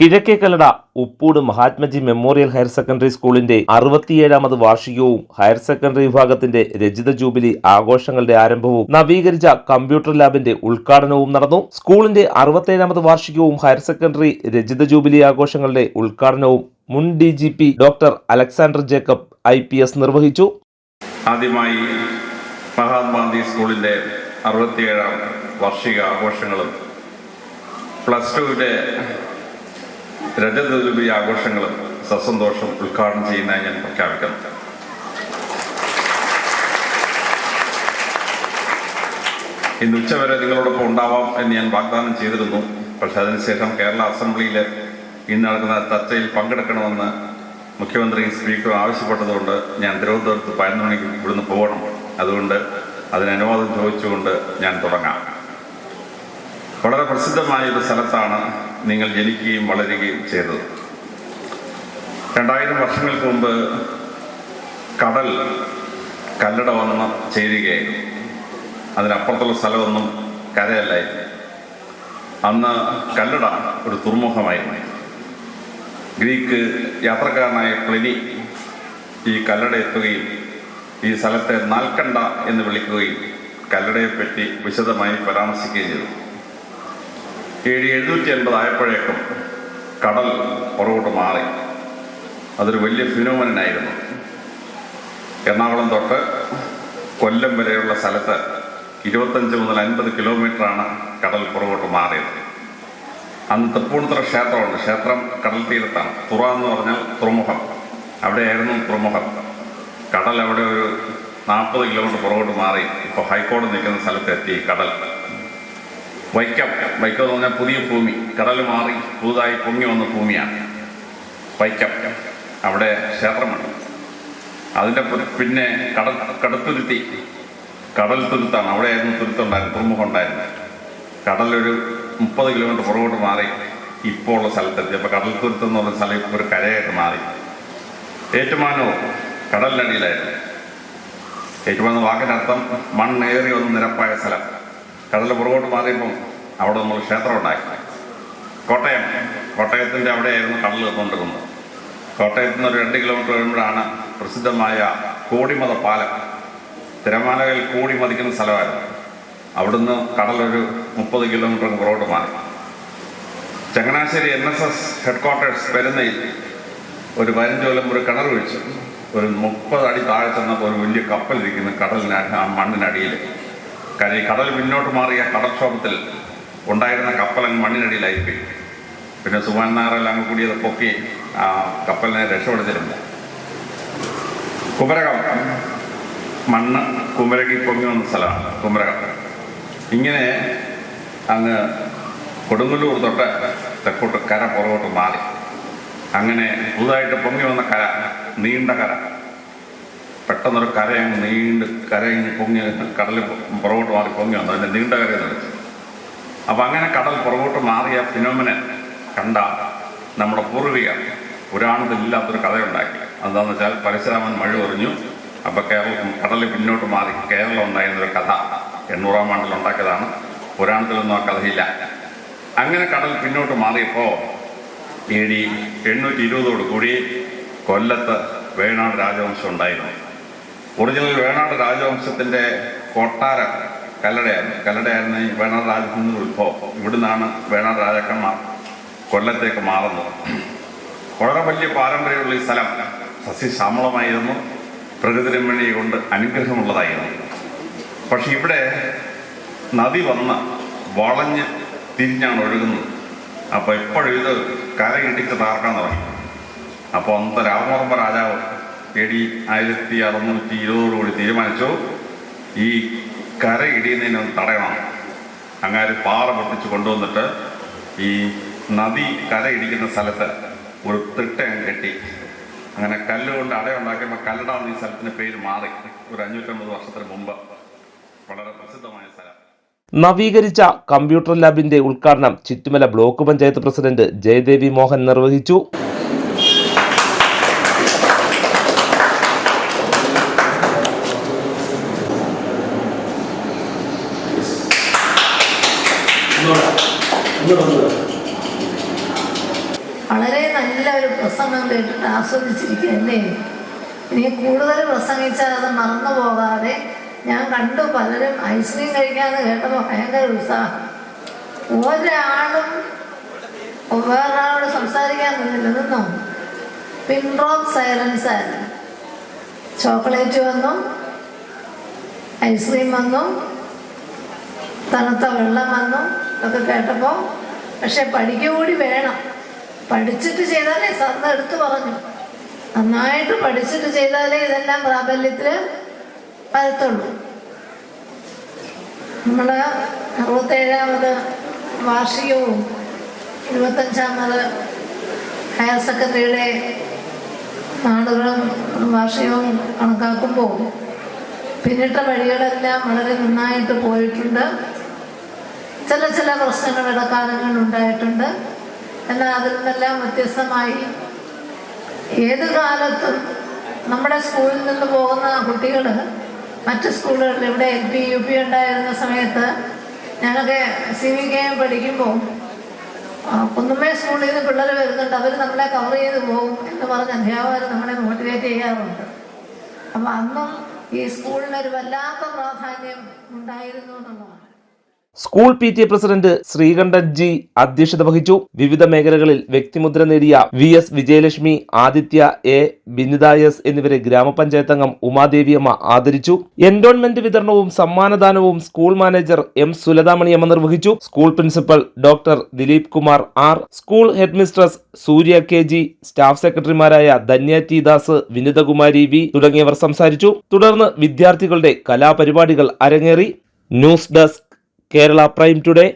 Kizhakkekallada Uppoodu Mahatmaji memorial higher secondary സ്കൂളിന്റെ അറുപത്തിയേഴാമത് വാർഷികവും higher secondary വിഭാഗത്തിന്റെ രജിത ജൂബിലി ആഘോഷങ്ങളുടെ ആരംഭവും നവീകരിച്ച കമ്പ്യൂട്ടർ ലാബിന്റെ ഉദ്ഘാടനവും നടന്നു. സ്കൂളിന്റെ അറുപത്തേഴാമത് വാർഷികവും ഹയർ സെക്കൻഡറി രജിത ജൂബിലി ആഘോഷങ്ങളുടെ ഉദ്ഘാടനവും മുൻ D G P doctor Alexander Jacob I P S നിർവഹിച്ചു. ആദ്യമായി മഹാത്മാഗാന്ധി സ്കൂളിന്റെ അറുപത്തിയേഴാം വാർഷിക ആഘോഷങ്ങളും പ്ലസ് ടുവിന്റെ രജതദുബി ആഘോഷങ്ങളും സസന്തോഷം ഉദ്ഘാടനം ചെയ്യുന്നതായി ഞാൻ പ്രഖ്യാപിക്കുന്നു. ഇന്ന് ഉച്ചവരെ നിങ്ങളോടൊപ്പം ഉണ്ടാവാം എന്ന് ഞാൻ വാഗ്ദാനം ചെയ്തിരുന്നു. പക്ഷെ അതിനുശേഷം കേരള അസംബ്ലിയിൽ ഇന്ന് നടക്കുന്ന ചർച്ചയിൽ പങ്കെടുക്കണമെന്ന് മുഖ്യമന്ത്രിയും സ്പീക്കറും ആവശ്യപ്പെട്ടതുകൊണ്ട് ഞാൻ തിരുവനന്തപുരത്ത് പതിനൊന്ന് മണിക്ക് ഇവിടുന്ന് പോകണം. അതുകൊണ്ട് അതിന് അനുവാദം ചോദിച്ചുകൊണ്ട് ഞാൻ തുടങ്ങാം. വളരെ പ്രസിദ്ധമായ ഒരു സ്ഥലത്താണ് നിങ്ങൾ ജനിക്കുകയും വളരുകയും ചെയ്തത്. രണ്ടായിരം വർഷങ്ങൾക്ക് മുമ്പ് കടൽ കല്ലട വന്ന് ചേരുകയായിരുന്നു. അതിനപ്പുറത്തുള്ള സ്ഥലമൊന്നും കരയല്ലായിരുന്നു. അന്ന് കല്ലട ഒരു തുറമുഖമായിരുന്നു. ഗ്രീക്ക് യാത്രക്കാരനായ പ്ലിനി ഈ കല്ലട എത്തുകയും ഈ സ്ഥലത്തെ നാൽക്കണ്ട എന്ന് വിളിക്കുകയും കല്ലടയെപ്പറ്റി വിശദമായി പരാമർശിക്കുകയും ചെയ്തു. എ ഡി എഴുന്നൂറ്റി എൺപത് ആയപ്പോഴേക്കും കടൽ പുറകോട്ട് മാറി. അതൊരു വലിയ ഫിനോമനായിരുന്നു എറണാകുളം തൊട്ട് കൊല്ലം വരെയുള്ള സ്ഥലത്ത് ഇരുപത്തഞ്ച് മുതൽ അൻപത് കിലോമീറ്ററാണ് കടൽ പുറകോട്ട് മാറിയത്. അന്ന് തൃപ്പൂണിത്തുറ ക്ഷേത്രമുണ്ട്. ക്ഷേത്രം കടൽ തീരത്താണ്. തുറ എന്ന് പറഞ്ഞാൽ തുറമുഖം. അവിടെയായിരുന്നു തുറമുഖം. കടൽ അവിടെ ഒരു നാൽപ്പത് കിലോമീറ്റർ പുറകോട്ട് മാറി. ഇപ്പോൾ ഹൈക്കോടതി നിൽക്കുന്ന സ്ഥലത്തെത്തി കടൽ. വൈക്കം വൈക്കം എന്ന് പറഞ്ഞാൽ പുതിയ ഭൂമി കടൽ മാറി പുതുതായി പൊങ്ങി വന്ന ഭൂമിയാണ്. വൈക്കം അവിടെ ക്ഷേത്രമുണ്ട്. അതിന്റെ പിന്നെ കടൽ കടത്തുരുത്തി കടൽ തുരുത്താണ്. അവിടെയായിരുന്നു തുരുത്തുണ്ടായിരുന്നു തുറമുഖം ഉണ്ടായിരുന്നു കടലൊരു മുപ്പത് കിലോമീറ്റർ പുറകോട്ട് മാറി ഇപ്പോൾ ഉള്ള സ്ഥലത്തെത്തി. അപ്പോൾ കടൽ തുരുത്ത് എന്ന് പറഞ്ഞ സ്ഥലം ഇപ്പോൾ ഒരു കരയായിട്ട് മാറി. ഏറ്റുമാനൂർ കടലിനടിയിലായിരുന്നു. ഏറ്റുമാനൂർ വാക്കിനർത്ഥം മണ്ണേറി ഒന്ന് നിരപ്പായ സ്ഥലം. കടൽ പുറകോട്ട് മാറിയപ്പം അവിടെ നമ്മൾ ക്ഷേത്രം ഉണ്ടാക്കി കോട്ടയം കോട്ടയത്തിന്റെ അവിടെയായിരുന്നു കടൽ എത്തുകൊണ്ടിരുന്നത് കോട്ടയത്ത് നിന്ന് ഒരു രണ്ട് കിലോമീറ്റർ വരുമ്പോഴാണ് പ്രസിദ്ധമായ കോടിമത പാലം. തിരമാലകൾ കൂടി മതിക്കുന്ന സ്ഥലമായിരുന്നു. അവിടുന്ന് കടലൊരു മുപ്പത് കിലോമീറ്റർ പുറകോട്ട് മാറി. Changanassery N S S headquarters പെരുന്നയിൽ ഒരു വരഞ്ചോലം ഒരു കിണർ ഒഴിച്ചു ഒരു മുപ്പത് അടി താഴെ ചെന്നപ്പോൾ ഒരു വലിയ കപ്പലിരിക്കുന്നു കടലിന് ആ മണ്ണിനടിയിൽ കാര്യം ഈ കടൽ പിന്നോട്ട് മാറിയ കടൽക്ഷോഭത്തിൽ ഉണ്ടായിരുന്ന കപ്പലങ്ങ് മണ്ണിനടിയിലായിപ്പോയി. പിന്നെ സുമാൻ അങ്ങ് കൂടി അത് പൊക്കി ആ കപ്പലിനെ രക്ഷപ്പെടുത്തിയിട്ടുണ്ട്. കുമരകം. മണ്ണ് കുമരകി പൊങ്ങി വന്ന സ്ഥലമാണ് കുമരകം. ഇങ്ങനെ അങ്ങ് കൊടുങ്ങല്ലൂർ തൊട്ട് തെക്കോട്ട് കര പുറകോട്ട് മാറി. അങ്ങനെ പുതുതായിട്ട് പൊങ്ങി വന്ന കര നീണ്ട കര. പെട്ടെന്നൊരു കരയങ്ങ് നീണ്ട് കര അങ്ങ് പൊങ്ങി കടൽ പുറകോട്ട് മാറി പൊങ്ങി വന്നു. അതിന്റെ നീണ്ട കര എന്ന് വിളിച്ചു അപ്പം അങ്ങനെ കടൽ പുറകോട്ട് മാറിയ ഫിനോമിനെ കണ്ട നമ്മുടെ പൂർവിക പുരാണത്തിലില്ലാത്തൊരു കഥയുണ്ടാക്കി എന്താണെന്ന് വെച്ചാൽ പരശുരാമൻ മഴ എറിഞ്ഞു അപ്പം കേരളം കടൽ പിന്നോട്ട് മാറി കേരളം ഉണ്ടായിരുന്നൊരു കഥ എണ്ണൂറാം ആണ്ടിൽ ഉണ്ടാക്കിയതാണ്. പുരാണത്തിലൊന്നും ആ കഥയില്ല. അങ്ങനെ കടൽ പിന്നോട്ട് മാറിയപ്പോൾ എ എണ്ണൂറ്റി ഇരുപതോട് കൂടി കൊല്ലത്ത് വേണാട് രാജവംശം ഉണ്ടായിരുന്നു. ഒറിജിനൽ വേണാട് രാജവംശത്തിന്റെ കൊട്ടാരം കല്ലടയായിരുന്നു. കല്ലടയായിരുന്നു ഈ വേണാട് രാജവംശത്തിന്റെ ഉത്ഭവം. ഇവിടുന്നാണ് വേണാട് രാജാക്കന്മാർ കൊല്ലത്തേക്ക് മാറുന്നത്. വളരെ വലിയ പാരമ്പര്യമുള്ള ഈ സ്ഥലം സസ്യശ്യാമളമായിരുന്നു പ്രകൃതി രമണിയെ കൊണ്ട് അനുഗ്രഹമുള്ളതായിരുന്നു. പക്ഷെ ഇവിടെ നദി വന്ന് വളഞ്ഞ് തിരിഞ്ഞാണ് ഒഴുകുന്നത് അപ്പോൾ എപ്പോഴും ഇത് കരയിടിച്ച് താർക്കാൻ തുടങ്ങി. അപ്പോൾ അന്നത്തെ രാമവർമ്മ രാജാവ് എ ആയിരത്തി അറുന്നൂറ്റി ഇരുപതോടുകൂടി തീരുമാനിച്ചു. ഈ കര ഇടിയുന്നതിനൊന്ന് തടയണം. അങ്ങനെ പാറ പൊട്ടിച്ച് കൊണ്ടുവന്നിട്ട് ഈ നദി കര ഇടിക്കുന്ന സ്ഥലത്ത് ഒരു തിട്ടയം കെട്ടി അങ്ങനെ കല്ലുകൊണ്ട് അടയുണ്ടാക്കിയപ്പോൾ കല്ലടാന്ന് ഈ സ്ഥലത്തിന് പേര് മാറി. ഒരു അഞ്ഞൂറ്റമ്പത് വർഷത്തിന് മുമ്പ്. വളരെ പ്രസിദ്ധമായ സ്ഥലം. നവീകരിച്ച കമ്പ്യൂട്ടർ ലാബിന്റെ ഉദ്ഘാടനം ചുറ്റുമല ബ്ലോക്ക് പഞ്ചായത്ത് പ്രസിഡന്റ് ജയദേവി മോഹൻ നിർവഹിച്ചു. വളരെ നല്ല ഒരു പ്രസംഗം കേട്ടിട്ട് ആസ്വദിച്ചിരിക്കുകയല്ലേ? ഇനി കൂടുതൽ പ്രസംഗിച്ചാൽ അത് മറന്നു പോകാതെ ഞാൻ കണ്ടു പലരും ഐസ്ക്രീം കഴിക്കാമെന്ന് കേട്ടപ്പോൾ ഭയങ്കര ഉത്സാഹം. ഒരാളും വേറൊരാളോട് സംസാരിക്കാൻ നിന്നില്ല. നിന്നോ? പിൻ ഡ്രോപ്പ് സൈലൻസ് ആയിരുന്നു. ചോക്ലേറ്റ് വന്നു ഐസ്ക്രീം വന്നു തണുത്ത വെള്ളം വന്നു ഇതൊക്കെ കേട്ടപ്പോൾ പക്ഷെ പഠിക്കൂടി വേണം. പഠിച്ചിട്ട് ചെയ്താലേ സാറിന് എടുത്തു പറഞ്ഞു. നന്നായിട്ട് പഠിച്ചിട്ട് ചെയ്താലേ ഇതെല്ലാം പ്രാബല്യത്തിൽ വരത്തുള്ളൂ. നമ്മൾ അറുപത്തേഴാമത് വാർഷികവും ഇരുപത്തഞ്ചാമത് ഹയർ സെക്കൻഡറിയുടെ നാടുകളും വാർഷികവും കണക്കാക്കുമ്പോൾ പിന്നിട്ട വഴികളെല്ലാം വളരെ നന്നായിട്ട് പോയിട്ടുണ്ട്. ചില ചില പ്രശ്നങ്ങൾ ഇടക്കാലങ്ങളിൽ ഉണ്ടായിട്ടുണ്ട്. എന്നാൽ അതിൽ നിന്നെല്ലാം വ്യത്യസ്തമായി ഏത് കാലത്തും നമ്മുടെ സ്കൂളിൽ നിന്ന് പോകുന്ന കുട്ടികൾ മറ്റ് സ്കൂളുകളിൽ ഇവിടെ എൽ പി യു പി ഉണ്ടായിരുന്ന സമയത്ത് ഞങ്ങൾക്ക് സി വി കെ പഠിക്കുമ്പോൾ കുന്നുമ്മേ സ്കൂളിൽ നിന്ന് പിള്ളേർ വരുന്നുണ്ട്. അവർ നമ്മളെ കവർ ചെയ്ത് പോകും എന്ന് പറഞ്ഞ് അധ്യാപകർ നമ്മളെ മോട്ടിവേറ്റ് ചെയ്യാറുണ്ട്. അപ്പം അന്നും ഈ സ്കൂളിനൊരു വല്ലാത്ത പ്രാധാന്യം ഉണ്ടായിരുന്നു എന്നുള്ളതാണ്. School P T A president Sreekantan ji അധ്യക്ഷത വഹിച്ചു. വിവിധ മേഖലകളിൽ വ്യക്തിമുദ്ര നേടിയ V S Vijayalakshmi Aditya A Binitha S എന്നിവരെ ഗ്രാമപഞ്ചായത്ത് അംഗം ഉമാദേവിയമ്മ ആദരിച്ചു. എൻഡോൺമെന്റ് വിതരണവും സമ്മാനദാനവും സ്കൂൾ മാനേജർ എം സുലതാമണിയമ്മ നിർവഹിച്ചു. School principal doctor Dileep Kumar R. School headmistress Surya K G staff സെക്രട്ടറിമാരായ ധന്യ ടി ദാസ് വിനിതകുമാരി വി തുടങ്ങിയവർ സംസാരിച്ചു. തുടർന്ന് വിദ്യാർത്ഥികളുടെ കലാപരിപാടികൾ അരങ്ങേറി. News desk Kerala prime today